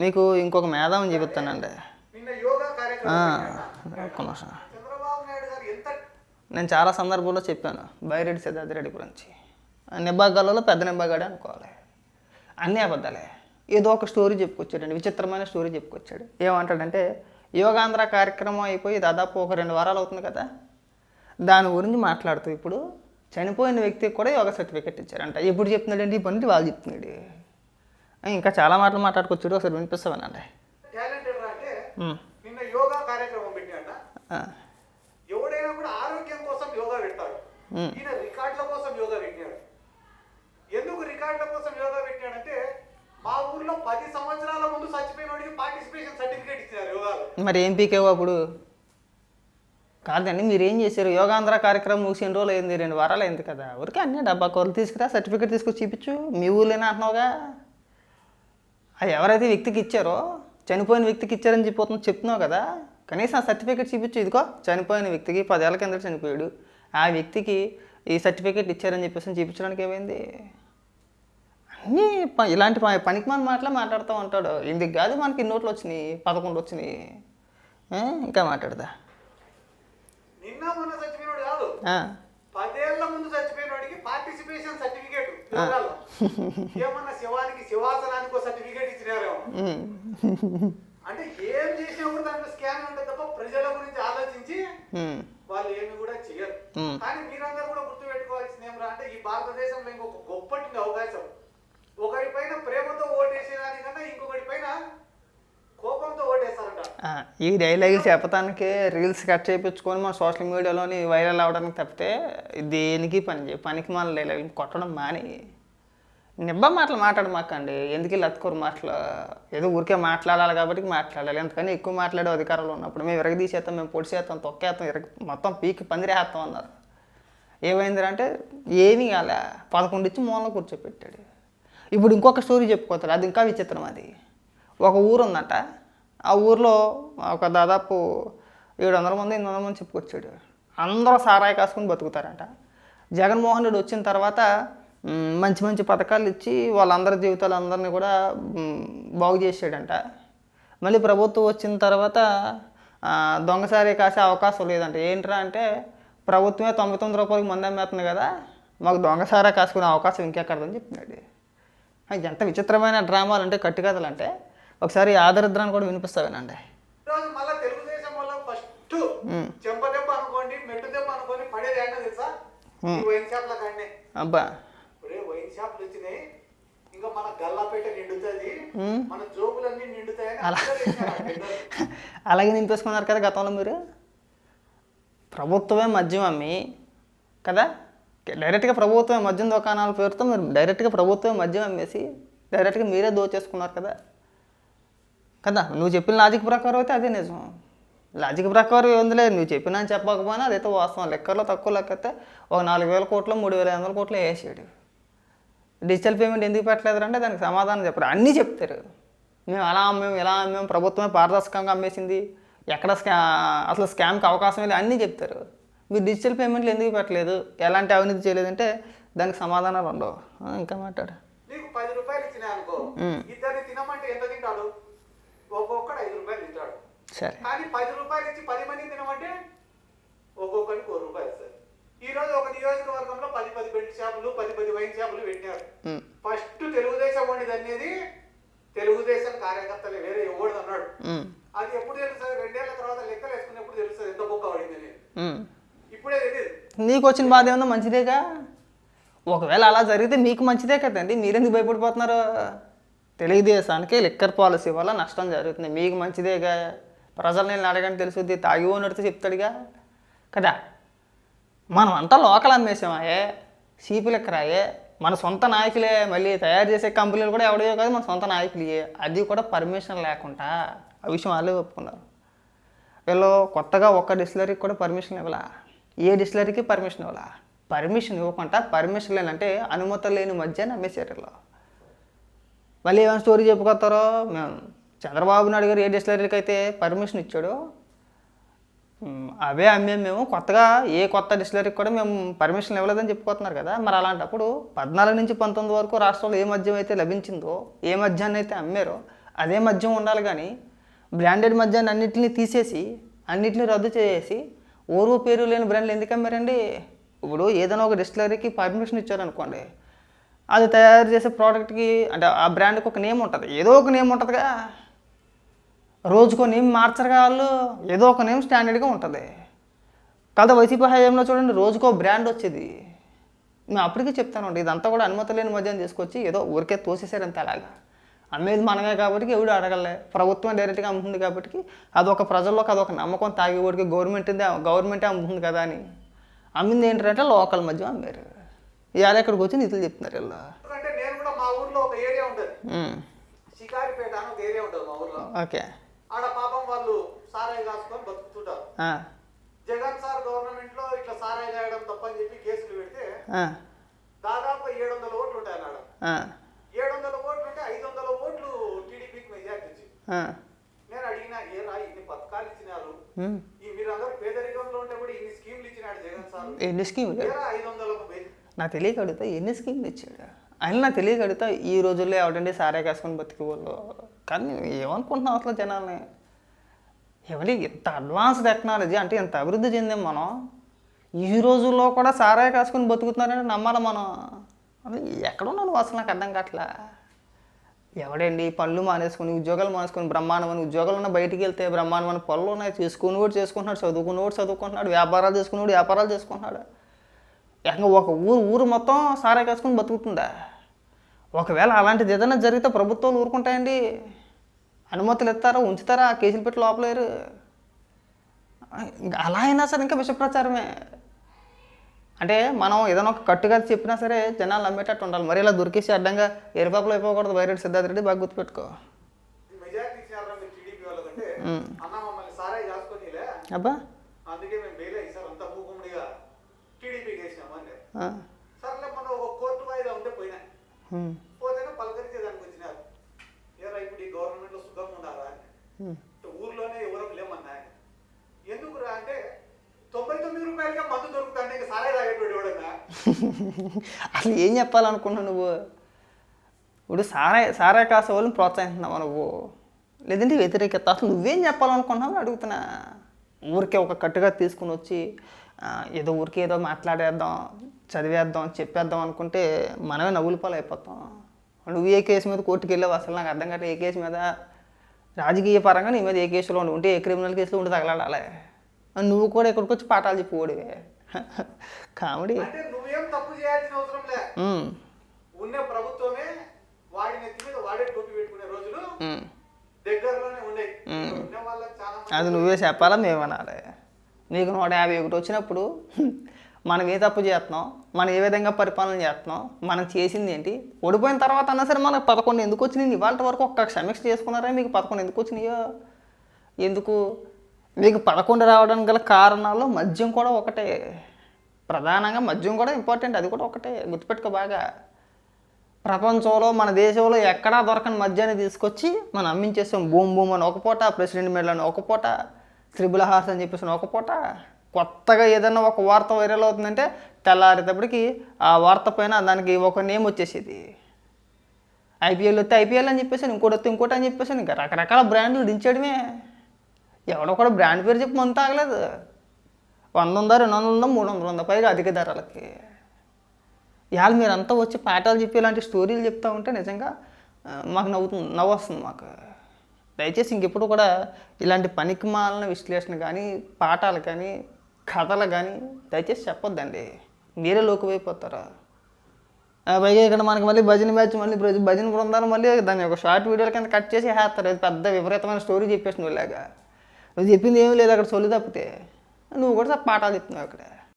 మీకు ఇంకొక చూపిస్తానండి. ఆ, పెట్టాడు. ఒక్క నిమిషం. నేను చాలా సందర్భాల్లో చెప్పాను బైరెడ్డి సిద్ధార్థ రెడ్డి గురించి నిబ్బాగాలలో పెద్ద నిబ్బాగాడే అనుకోవాలి. అన్నీ అబద్ధాలే. ఏదో ఒక స్టోరీ చెప్పుకొచ్చాడండి విచిత్రమైన స్టోరీ చెప్పుకొచ్చాడు. ఏమంటాడంటే యోగాంధ్ర కార్యక్రమం అయిపోయి దాదాపు ఒక రెండు వారాలు అవుతుంది కదా. దాని గురించి మాట్లాడుతూ ఇప్పుడు చనిపోయిన వ్యక్తికి కూడా యోగా సర్టిఫికెట్ ఇచ్చారంట. ఎప్పుడు చెప్తున్నాడండి? ఈ పని వాళ్ళు చెప్తున్నాడు. ఇంకా చాలా మాటలు మాట్లాడుకొచ్చాడు ఒకసారి వినిపిస్తామనండి టాలెంటెడ్ రా అంటే ఉమ్. నిన్న యోగా కార్యక్రమం పెట్టాడ ఆ. ఎవడైనా కూడా ఆరోగ్యం కోసం యోగా పెడతాడు. ఉమ్. ఈయన రికార్డుల కోసం యోగా పెట్టాడు ఎందుకు రికార్డుల కోసం యోగా పెట్టాడంటే మా ఊర్లో పది సంవత్సరాల ముందు చచ్చిపోయిన వాడికి పార్టిసిపేషన్ సర్టిఫికేట్ ఇచ్చినారు యోగాలో. మరి ఏం పీకేవు అప్పుడు? కాదండి మీరు ఏం చేశారు? యోగాంధ్ర కార్యక్రమం ముగిసి ఎన్ని రోజులు అయింది రెండు వారాలు అయింది కదా. ఊరికే అన్నీ డబ్బా కూరలు తీసుకురా సర్టిఫికేట్ తీసుకొచ్చి చూపించు మీ ఊర్లోనే అంటున్నావుగా? అది ఎవరైతే వ్యక్తికి ఇచ్చారో చనిపోయిన వ్యక్తికి ఇచ్చారని చెప్పిపోతున్నా చెప్తున్నావు కదా కనీసం ఆ సర్టిఫికేట్ చూపించు ఇదిగో చనిపోయిన వ్యక్తికి పదేళ్ళ కింద చనిపోయాడు. ఆ వ్యక్తికి ఈ సర్టిఫికేట్ ఇచ్చారని చెప్పేసి చూపించడానికి ఏమైంది? అన్నీ ఇలాంటి పనికి మన మాటలే మాట్లాడుతూ ఉంటాడు. ఇందుకు కాదు మనకి నోట్లు వచ్చినాయి పదకొండు వచ్చినాయి? ఇంకా మాట్లాడదా? నిన్న మొన్న చచ్చిపోయినోడు కాదు. ఆ, పదేళ్ళ ముందు పార్టిసిపేషన్ సర్టిఫికేట్ ఏమన్నా శివానికి శివాసనానికి ఒక సర్టిఫికేట్ ఇచ్చినారేమో ఉమ్, అంటే ఏం చేసినా కూడా దాంట్లో స్కామ్ ఉంటుంది తప్ప ప్రజల గురించి ఆలోచించి వాళ్ళు ఏమి కూడా చేయరు. కానీ మీరందరూ కూడా గుర్తుపెట్టుకోవాల్సింది ఏమరా అంటే ఈ భారతదేశంలో ఇంకొక గొప్పటి అవకాశం. ఒకరి పైన ప్రేమతో ఓటేసేదానికన్నా ఇంకొకటి పైన కోపంతో ఓటేస్తారంట. ఆ, ఈ డైలాగులు చెప్పటానికి రీల్స్ కట్ చేయించుకొని మన సోషల్ మీడియాలోని వైరల్ అవ్వడానికి తప్పితే దేనికి పని చేయ పనికి మన డైలాగులు కొట్టడం మాని నిబ్బ మాటలు మాట్లాడమాకండి ఎందుకు ఇలా అతుకోరు మాటలు? ఏదో ఊరికే మాట్లాడాలి కాబట్టి మాట్లాడాలి. ఎందుకని ఎక్కువ మాట్లాడే అధికారంలో ఉన్నప్పుడు మేము విరగదీసేస్తాం మేము పొడిసేస్తాం తొక్కేస్తాం ఇరగ మొత్తం పీకి పందిరేస్తాం అన్నారు. ఏమైంది అంటే ఏమీ కాలే. పదకొండు ఇచ్చి మూలలో కూర్చోపెట్టాడు. ఇప్పుడు ఇంకొక స్టోరీ చెప్పుకోతారు. అది ఇంకా విచిత్రం అది. ఒక ఊరు ఉందంట. ఆ ఊర్లో ఒక దాదాపు ఏడు వందల మంది ఎనిమిది వందల మంది చెప్పుకొచ్చాడు. అందరూ సారాయి కాసుకుని బతుకుతారంట. జగన్మోహన్ రెడ్డి వచ్చిన తర్వాత మంచి మంచి పథకాలు ఇచ్చి వాళ్ళందరి జీవితాలు అందరినీ కూడా బాగు చేసాడంట. మళ్ళీ ప్రభుత్వం వచ్చిన తర్వాత దొంగసారి కాసే అవకాశం లేదంట. ఏంట్రా అంటే ప్రభుత్వమే తొంభై తొమ్మిది రూపాయలకి మంది అమ్మేస్తుంది కదా మాకు దొంగసారా కాసుకునే అవకాశం ఇంకెక్కడదని చెప్తున్నాడు ఆ, ఎంత విచిత్రమైన డ్రామాలు అంటే కట్టుకథలు అంటే ఒకసారి ఆదరిద్రాన్ని కూడా వినిపిస్తావేనండి ఈరోజు మళ్ళీ తెలుగుదేశం వల్ల ఫస్ట్ చెంప దెబ్బ అనుకోండి మెట్టు దెబ్బ అనుకోండి పడేది ఏంటో తెలుసా? ఈ వైన్ షాప్ల కాడనే అబ్బా ఇప్పుడే వైన్ షాప్లు వచ్చినాయి ఇంకా మన గల్లాపేట నిండుతుంది. మన జోబులన్నీ నిండుతాయని అందరూ వేసినారు ఆ టెండర్లు. అలాగే నింపేసుకున్నారు కదా గతంలో మీరు? ప్రభుత్వమే మద్యం అమ్మి కదా? డైరెక్ట్గా ప్రభుత్వమే మద్యం దుకాణాల పేరుతో మీరు డైరెక్ట్గా ప్రభుత్వమే మద్యం అమ్మేసి డైరెక్ట్గా మీరే దోచేసుకున్నారు కదా? కదా? నువ్వు చెప్పిన లాజిక్ ప్రకారం అయితే అదే నిజం. లాజిక్ ప్రకారం ఏందిలే నువ్వు చెప్పినా అని చెప్పకపోయినా అదైతే వాస్తవం. లెక్కలో తక్కువ లెక్క అయితే ఒక నాలుగు వేల కోట్లు మూడు వేల ఐదు వందల కోట్లు వేసాడు. డిజిటల్ పేమెంట్ ఎందుకు పెట్టలేదు అంటే దానికి సమాధానం చెప్పరు. అన్నీ చెప్తారు. మేము అలా అమ్మేం ఇలా అమ్మేం ప్రభుత్వమే పారదర్శకంగా అమ్మేసింది ఎక్కడ స్కా అసలు స్కామ్కి అవకాశం లేదు అన్నీ చెప్తారు. మీరు డిజిటల్ పేమెంట్లు ఎందుకు పెట్టలేదు ఎలాంటి అవినీతి చేయలేదంటే దానికి సమాధానాలు ఉండవు. ఇంకా మాట్లాడు. నీకు పది రూపాయలు ఇచ్చినాయి అనుకో ఇద్దరిని తినమంటే ఎంత తింటాడు? ఒక్కొక్కడు ఐదు రూపాయలు తింటాడు. సరే. కానీ పది రూపాయలు ఇచ్చి పది మంది తినమంటే ఒక్కొక్కరికి ఒక రూపాయి ఇస్తారు. ఈ రోజు ఒక నియోజకవర్గంలో పది పది బెల్ట్ షాపులు పది పది వైన్ షాపులు పెట్టినారు ఉమ్, ఫస్ట్ తెలుగుదేశం వాడిది అనేది తెలుగుదేశం కార్యకర్తలే వేరే ఎవడు అన్నాడు అది ఎప్పుడు తెలుస్తుంది? రెండేళ్ళ తర్వాత లెక్కలు వేసుకున్నప్పుడు తెలుస్తుంది? ఎంత బొక్క పడింది. ఇప్పుడే తెలియదు నీకు వచ్చిన బాధ ఏమన్నా మంచిదేగా? ఒకవేళ అలా జరిగితే మీకు మంచిదే కదండి మీరెందుకు భయపడిపోతున్నారు? తెలుగుదేశానికి లిక్కర్ పాలసీ వల్ల నష్టం జరుగుతుంది. మీకు మంచిదేగా? ప్రజలు నేను అడగని తెలుసుద్ది? తాగి ఉన్నడితే చెప్తాడుగా. కదా? మనం అంతా లోకల్ అమ్మేసామాయే సీపీ లెక్కరాయే మన సొంత నాయకులే మళ్ళీ తయారు చేసే కంపెనీలు కూడా ఎవడో కాదు మన సొంత నాయకులే అది కూడా పర్మిషన్ లేకుండా ఆ విషయం వాళ్ళే ఒప్పుకున్నారు. వీళ్ళు కొత్తగా ఒక్క డిస్టిలరీకి కూడా పర్మిషన్ ఇవ్వాలా? ఏ డిస్టిలరీకి పర్మిషన్ ఇవ్వాలా? పర్మిషన్ ఇవ్వకుండా పర్మిషన్ లేనంటే అనుమతి లేని మధ్య నమ్మేశారు వీళ్ళు. మళ్ళీ ఏమైనా స్టోరీ చెప్పుకొస్తారో? మేము చంద్రబాబు నాయుడు గారు ఏ డిస్టిలరీకి అయితే పర్మిషన్ ఇచ్చాడో అవే అమ్మేం మేము కొత్తగా ఏ కొత్త డిస్టిలరీకి కూడా మేము పర్మిషన్ ఇవ్వలేదని చెప్పుకోతున్నారు కదా. మరి అలాంటప్పుడు పద్నాలుగు నుంచి పంతొమ్మిది వరకు రాష్ట్రంలో ఏ మద్యం అయితే లభించిందో ఏ మద్యాన్ని అయితే అమ్మారో అదే మద్యం ఉండాలి కానీ బ్రాండెడ్ మద్యాన్ని అన్నింటినీ తీసేసి అన్నింటినీ రద్దు చేసేసి ఓరు పేరు లేని బ్రాండ్లు ఎందుకు అమ్మారండి? ఇప్పుడు ఏదైనా ఒక డిస్టిలరీకి పర్మిషన్ ఇచ్చారనుకోండి అది తయారు చేసే ప్రోడక్ట్కి అంటే ఆ బ్రాండ్కి ఒక నేమ్ ఉంటుంది. ఏదో ఒక నేమ్ ఉంటుందిగా. రోజుకో నేమ్ మార్చరుగా వాళ్ళు? ఏదో ఒక నేమ్ స్టాండర్డ్గా ఉంటుంది. కాదు వైసీపీ హయాంలో చూడండి రోజుకో బ్రాండ్ వచ్చేది. మేము అప్పటికే చెప్తానండి ఇదంతా కూడా అనుమతి లేని మద్యం తీసుకొచ్చి ఏదో ఊరికే తోసేసారంత అలాగా. అమ్మేది మనమే కాబట్టి ఎవడు అడగలే. ప్రభుత్వం డైరెక్ట్గా అమ్ముతుంది కాబట్టి అదొక ప్రజల్లోకి అదొక నమ్మకం తాగేవాడికి గవర్నమెంట్ గవర్నమెంటే అమ్ముతుంది కదా అని. అమ్మింది ఏంటంటే లోకల్ మద్యం అమ్మారు. ఇవాళ ఇక్కడికి వచ్చి నిధులు చెప్తున్నారు వీళ్ళు. ఓకే. ఆడ పాపం వాళ్ళు సారాయి కాసుకొని బతుకుతుంటారు. జగన్ సార్ గవర్నమెంట్లో ఇట్లా సారాయి కాయడం తప్పని చెప్పి కేసులు పెడితే దాదాపు ఏడు వందల ఓట్లు ఉంటాయి అన్నాడు. ఏడు వందల ఓట్లు ఉంటే ఐదు వందల ఓట్లు టీడీపీకి మెజార్టీ వచ్చింది నేను అడిగిన ఏరా ఇన్ని పథకాలు ఇచ్చినారు. ఈ మీరందరూ పేదరికంలో ఉంటే కూడా ఇన్ని స్కీమ్లు ఇచ్చినాడు జగన్ సార్? ఎన్ని స్కీములు? ఐదు వందలకు బే- నాకు తెలియక అడుగుతా ఎన్ని స్కీమ్లు ఇచ్చాడు? ఆయన నాకు తెలియక అడుగుతా ఈ రోజుల్లో ఎవడండి సారే కాసుకొని బతికే వాళ్ళు కానీ ఏమనుకుంటున్నాం అసలు జనాల్ని? ఎవరి ఇంత అడ్వాన్స్ టెక్నాలజీ అంటే ఇంత అభివృద్ధి చెందాం మనం? ఈ రోజుల్లో కూడా సారాయి కాసుకొని బతుకుతున్నారని నమ్మాలి మనం. ఎక్కడున్నాను ఎక్కడున్నా నువ్వు అసలు? నాకు అర్థం కావట్లా. ఎవడండి? పనులు మానేసుకొని ఉద్యోగాలు మానేసుకొని బ్రహ్మాండమైన ఉద్యోగాలు ఉన్న బయటికి వెళ్తే బ్రహ్మాండమైన పనులు ఉన్నాయి. చేసుకుని కూడా చేసుకుంటున్నాడు చదువుకుని చదువుకుంటున్నాడు వ్యాపారాలు చేసుకుని వ్యాపారాలు చేసుకుంటున్నాడు. ఇంకా ఒక ఊరు ఊరు మొత్తం సారాయి కాసుకొని బతుకుతుందా? ఒకవేళ అలాంటిది ఏదైనా జరిగితే ప్రభుత్వాలు ఊరుకుంటాయండి. అనుమతులు ఇస్తారా ఉంచుతారా? కేసులు పెట్టి లోపలేరు అలా అయినా సరే ఇంకా విషప్రచారమే. అంటే మనం ఏదైనా ఒక కట్టుగా చెప్పినా సరే జనాలు నమ్మేటట్టు ఉండాలి. మరి ఇలా దొరికేసి అడ్డంగా ఎరుపాపలు అయిపోకూడదు. వైరెడ్డి సిద్ధార్థ రెడ్డి బాగా గుర్తుపెట్టుకో. అబ్బా. సర్లే మన ఒక కోర్టు వాయిదా ఉంటే పోయినా ఉమ్, పోతేనే పలకరించేదానికి వచ్చినారు ఏరా ఇప్పుడు ఈ గవర్నమెంట్లో సుఖంగా ఉన్నారా అని ఉమ్. ఊర్లోనే ఎవరు లేమన్నా. ఎందుకురా అంటే తొంభై తొమ్మిది రూపాయలకే మందు దొరుకుతాంటే ఇంకా సారాయి తాగేటోడు ఎవడన్నా? అసలు ఏం చెప్పాలనుకున్నావు నువ్వు? ఇప్పుడు సారా సారా కాసే వాళ్ళని ప్రోత్సహిస్తున్నావా నువ్వు? లేదంటే వ్యతిరేకత. అసలు నువ్వేం చెప్పాలనుకున్నావు అని అడుగుతున్నా. ఊరికే ఒక కట్టుగా తీసుకుని వచ్చి ఏదో ఊరికే ఏదో మాట్లాడేద్దాం చదివేద్దాం చెప్పేద్దాం అనుకుంటే మనమే నవ్వుల పాలు అయిపోతాం నువ్వు ఏ కేసు మీద కోర్టుకు వెళ్ళావు అసలు నాకు అర్థం కాదు ఏ కేసు మీద రాజకీయ పరంగా నీ మీద ఏ కేసులో ఉండి ఉంటే ఏ క్రిమినల్ కేసులో ఉండి తగలాడాలి. నువ్వు కూడా ఇక్కడికి వచ్చి పాఠాలు చెప్పుకోడివే కామెడీ. ఉన్న ప్రభుత్వమే వాడి నెత్తి మీద వాడే టోపీ పెట్టుకునే రోజులు. దగ్గరలోనే అది నువ్వే చెప్పాలా మేము అనాలి నీకు నూట యాభై ఒకటి వచ్చినప్పుడు మనం ఏ తప్పు చేస్తున్నాం? మనం ఏ విధంగా పరిపాలన చేస్తున్నాం? మనం చేసింది ఏంటి? ఓడిపోయిన తర్వాత అన్నా సరే మనకు పదకొండు ఎందుకు వచ్చినాయి? ఇవాళ వరకు ఒక్క సమీక్ష చేసుకున్నారా? మీకు పదకొండు ఎందుకు వచ్చినాయో? ఎందుకు? మీకు పదకొండు రావడానికి గల కారణాల్లో మద్యం కూడా ఒకటే. ప్రధానంగా మద్యం కూడా ఇంపార్టెంట్. అది కూడా ఒకటే. గుర్తుపెట్టుకో బాగా. ప్రపంచంలో మన దేశంలో ఎక్కడా దొరకని మద్యాన్ని తీసుకొచ్చి మనం అమ్మించేస్తాం. బూమ్ బూమ్ అని ఒక పూట ప్రెసిడెంట్ మెడల్ అని ఒక పూట త్రిబుల్ హార్స్ అని చెప్పేసి ఒక పూట. కొత్తగా ఏదైనా ఒక వార్త వైరల్ అవుతుందంటే తెల్లారేటప్పటికి ఆ వార్త పైన దానికి ఒక నేమ్ వచ్చేసేది. ఐపీఎల్ వస్తే ఐపీఎల్ అని చెప్పేసాను ఇంకోటి వస్తే ఇంకోటి అని చెప్పేసి ఇంకా రకరకాల బ్రాండ్లు దించడమే ఎవడో కూడా బ్రాండ్ పేరు చెప్పి మంత తాగలేదు వంద ఉందా రెండు వందలు ఉందా మూడు వందలు ఉందా పైగా అధిక ధరలకి. ఇవాళ మీరంతా వచ్చి పాఠాలు చెప్పి ఇలాంటి స్టోరీలు చెప్తూ ఉంటే నిజంగా మాకు నవ్వుతుంది నవ్వు వస్తుంది మాకు. దయచేసి ఇంకెప్పుడు కూడా ఇలాంటి పనికిమాలిన విశ్లేషణ కానీ పాఠాలు కానీ కథలు కానీ దయచేసి చెప్పొద్దండి. మీరే లోకువైపోతారా? ఆ, పైగా ఇక్కడ మనకి మళ్ళీ భజన మ్యాచ్ మళ్ళీ భజ- భజన బృందాలు మళ్ళీ దాన్ని ఒక షార్ట్ వీడియోల కింద కట్ చేసి వేస్తారు. అది పెద్ద విపరీతమైన స్టోరీ చెప్పేసి నువ్వు ఇలాగా నువ్వు చెప్పింది ఏమీ లేదు అక్కడ సొల్లు తప్పితే. నువ్వు కూడా పాఠాలు చెప్తున్నావు అక్కడ.